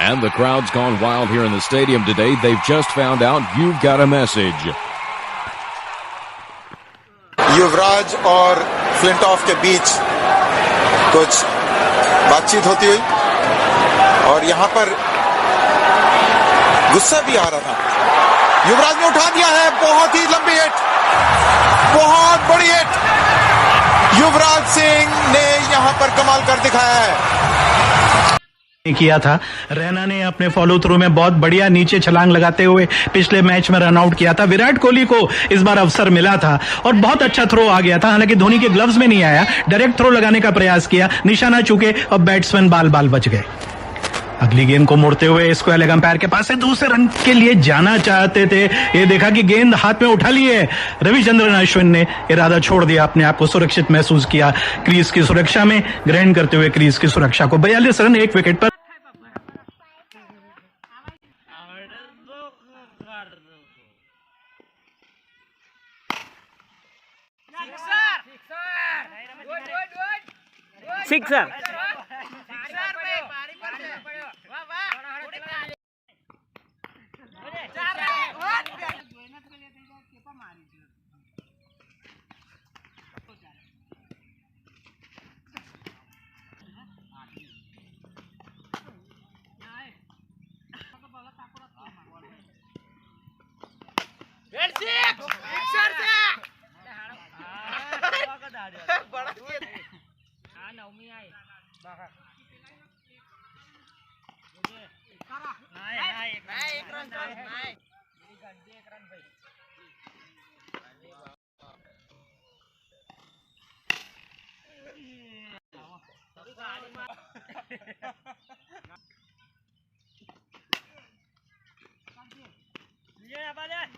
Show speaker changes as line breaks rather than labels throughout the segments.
And the crowd's gone wild here in the stadium today. They've just found out you've got a message.
युवराज और flint of के बीच कुछ बातचीत होती हुई और यहाँ पर गुस्सा भी आ रहा था युवराज ने उठा दिया है बहुत ही लंबी हिट बहुत बड़ी हिट युवराज सिंह ने यहाँ पर कमाल कर दिखाया है
किया था। रैना ने अपने फॉलो थ्रू में बहुत बढ़िया नीचे छलांग लगाते हुए पिछले मैच में रनआउट किया था। विराट कोहली को इस बार अवसर मिला था और बहुत अच्छा थ्रो आ गया था। हालाँकि धोनी के ग्लव्स में नहीं आया। डायरेक्ट थ्रो लगाने का प्रयास किया। निशाना चूके और बैट्समैन बाल बाल बच गए। अगली गेंद को मोड़ते हुए स्क्वायर लेग अंपायर के पास से दूसरे रन के लिए जाना चाहते थे। ये देखा कि गेंद हाथ में उठा लिए है। रविचंद्रन अश्विन ने इरादा छोड़ दिया, अपने आप को सुरक्षित महसूस किया। क्रीज की सुरक्षा में ग्रहण करते हुए क्रीज की सुरक्षा को बयालीस रन एक विकेट पर
sixer Persib! Iksan sa! Balakit! Ah, Naomi ay. Baka. Naik, naik, naik, run, run, naik. Jadi ganti ekran baik. Iya, apa deh?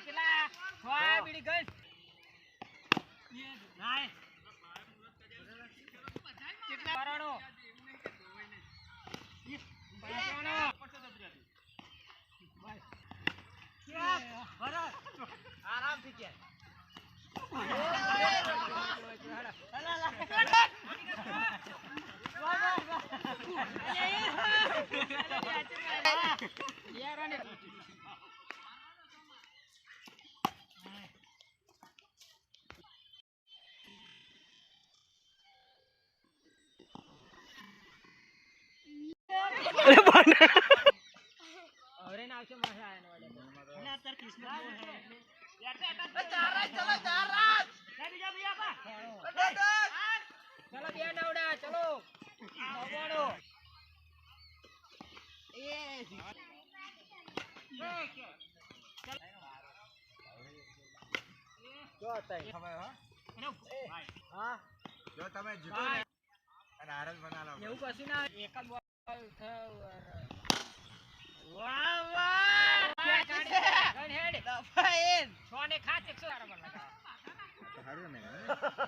કેટલા? ખવા બીડી ગઈ કેટલા? કરોડો
તમે જુઓ
એવું કશું ના એક જ